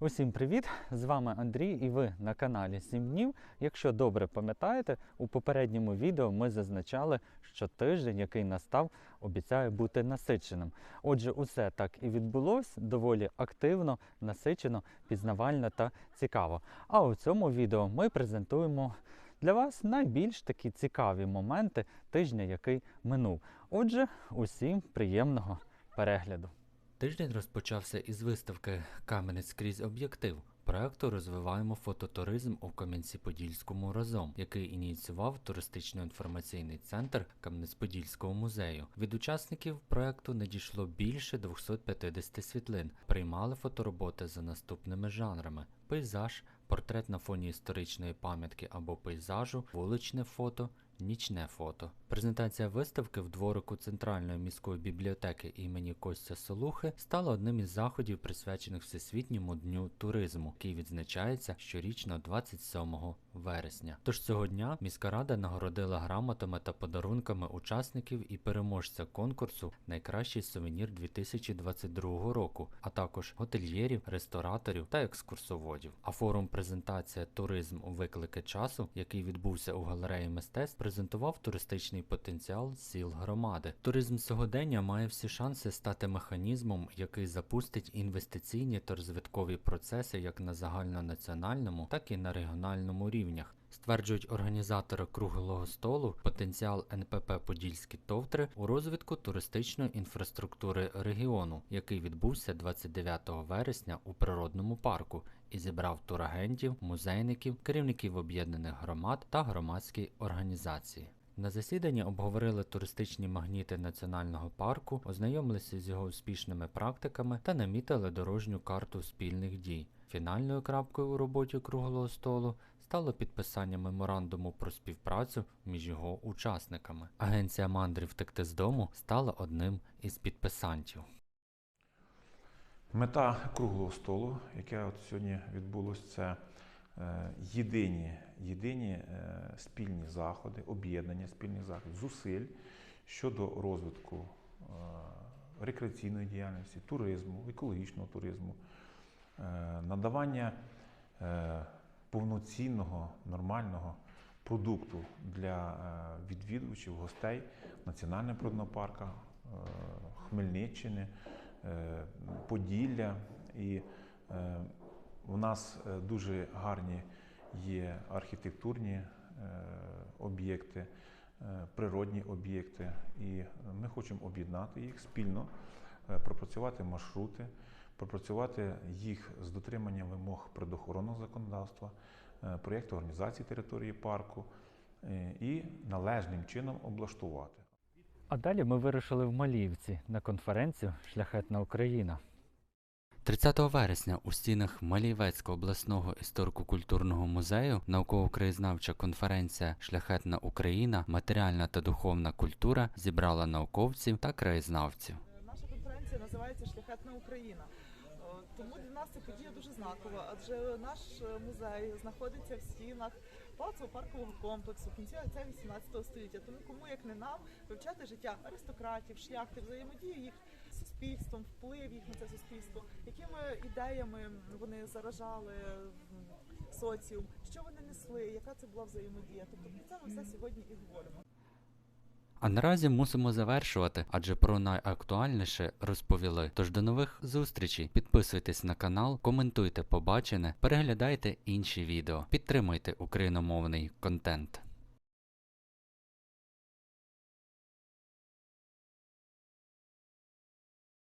Усім привіт! З вами Андрій і ви на каналі 7 днів. Якщо добре пам'ятаєте, у попередньому відео ми зазначали, що тиждень, який настав, обіцяє бути насиченим. Отже, усе так і відбулось доволі активно, насичено, пізнавально та цікаво. А у цьому відео ми презентуємо для вас найбільш такі цікаві моменти тижня, який минув. Отже, усім приємного перегляду. Тиждень розпочався із виставки Кам'янець крізь об'єктив. Проекту розвиваємо фототуризм у Кам'янці-Подільському разом, який ініціював туристично-інформаційний центр Кам'янець-Подільського музею. Від учасників проекту надійшло більше 250 світлин. Приймали фотороботи за наступними жанрами: пейзаж, портрет на фоні історичної пам'ятки або пейзажу, вуличне фото. Нічне фото. Презентація виставки в дворику Центральної міської бібліотеки імені Костя Солухи стала одним із заходів, присвячених Всесвітньому дню туризму, який відзначається щорічно 27 вересня. Тож цього дня міська рада нагородила грамотами та подарунками учасників і переможця конкурсу Найкращий сувенір 2022 року, а також готельєрів, рестораторів та екскурсоводів. А форум презентація Туризм виклики часу, який відбувся у галереї мистецтв, презентував туристичний потенціал сіл громади. Туризм сьогодення має всі шанси стати механізмом, який запустить інвестиційні та розвиткові процеси як на загальнонаціональному, так і на регіональному рівнях. Стверджують організатори круглого столу, потенціал НПП Подільські товтри у розвитку туристичної інфраструктури регіону, який відбувся 29 вересня у природному парку і зібрав турагентів, музейників, керівників об'єднаних громад та громадські організації. На засіданні обговорили туристичні магніти національного парку, ознайомилися з його успішними практиками та намітили дорожню карту спільних дій. Фінальною крапкою у роботі круглого столу стало підписання меморандуму про співпрацю між його учасниками. Агенція мандрів втекти з дому стала одним із підписантів. Мета круглого столу, яке от сьогодні відбулося, це е, єдині, єдині е, спільні заходи, об'єднання спільних заходів, зусиль щодо розвитку е, рекреаційної діяльності, туризму, екологічного туризму, надавання повноцінного, нормального продукту для е, відвідувачів, гостей Національного природного парку е, Хмельниччини. е, Поділля. І у нас дуже гарні є архітектурні об'єкти, природні об'єкти. І ми хочемо об'єднати їх спільно, пропрацювати маршрути, пропрацювати їх з дотриманням вимог природоохоронного законодавства, е, проєкту організації території парку е, і належним чином облаштувати. А далі ми вирушили в Маліївці на конференцію Шляхетна Україна. 30 вересня у стінах Маліївецького обласного історико-культурного музею науково-краєзнавча конференція Шляхетна Україна, матеріальна та духовна культура зібрала науковців та краєзнавців. Наша конференція називається Шляхетна Україна. Тому для нас ця подія дуже знакова, адже наш е, музей знаходиться в стінах палацово паркового комплексу кінця 18 століття. Тому кому як не нам вивчати життя аристократів, шляхти, взаємодію їх суспільством, вплив їх на це суспільство, якими ідеями вони заражали соціум, що вони несли, яка це була взаємодія. Тобто про це ми все сьогодні і говоримо. А наразі мусимо завершувати, адже про найактуальніше розповіли. Тож до нових зустрічей. Підписуйтесь на канал, коментуйте побачене, переглядайте інші відео, підтримуйте україномовний контент.